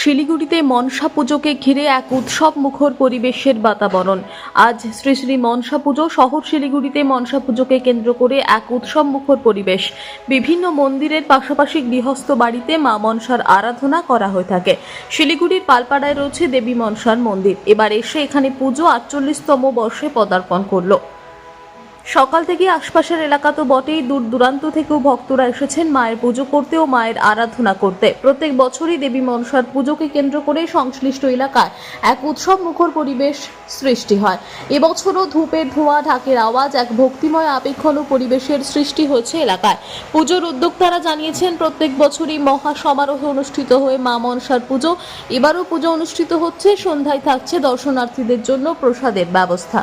শিলিগুড়িতে মনসা পুজোকে ঘিরে এক উৎসব মুখর পরিবেশের বাতাবরণ। আজ শ্রী শ্রী মনসা পুজো শহর শিলিগুড়িতে মনসা পুজোকে কেন্দ্র করে এক উৎসব মুখর পরিবেশ। বিভিন্ন মন্দিরের পাশাপাশি গৃহস্থ বাড়িতে মা মনসার আরাধনা করা হয়ে থাকে। শিলিগুড়ির পালপাড়ায় রয়েছে দেবী মনসার মন্দির। এবার এসে এখানে পুজো আটচল্লিশতম বর্ষে পদার্পণ করল। সকাল থেকে আশপাশের এলাকা তো বটেই, দূর দূরান্ত থেকেও ভক্তরা এসেছেন মায়ের পুজো করতে ও মায়ের আরাধনা করতে। প্রত্যেক বছরই দেবী মনসার পুজোকে কেন্দ্র করে সংশ্লিষ্ট এলাকায় এক উৎসব মুখর পরিবেশ সৃষ্টি হয়। এবছরও ধূপের ধোঁয়া, ঢাকের আওয়াজ, এক ভক্তিময় আবেক্ষণ পরিবেশের সৃষ্টি হয়েছে এলাকায়। পুজোর উদ্যোক্তারা জানিয়েছেন, প্রত্যেক বছরই মহা সমারোহে অনুষ্ঠিত হয়ে মা মনসার পুজো। এবারও পুজো অনুষ্ঠিত হচ্ছে, সন্ধ্যায় থাকছে দর্শনার্থীদের জন্য প্রসাদের ব্যবস্থা।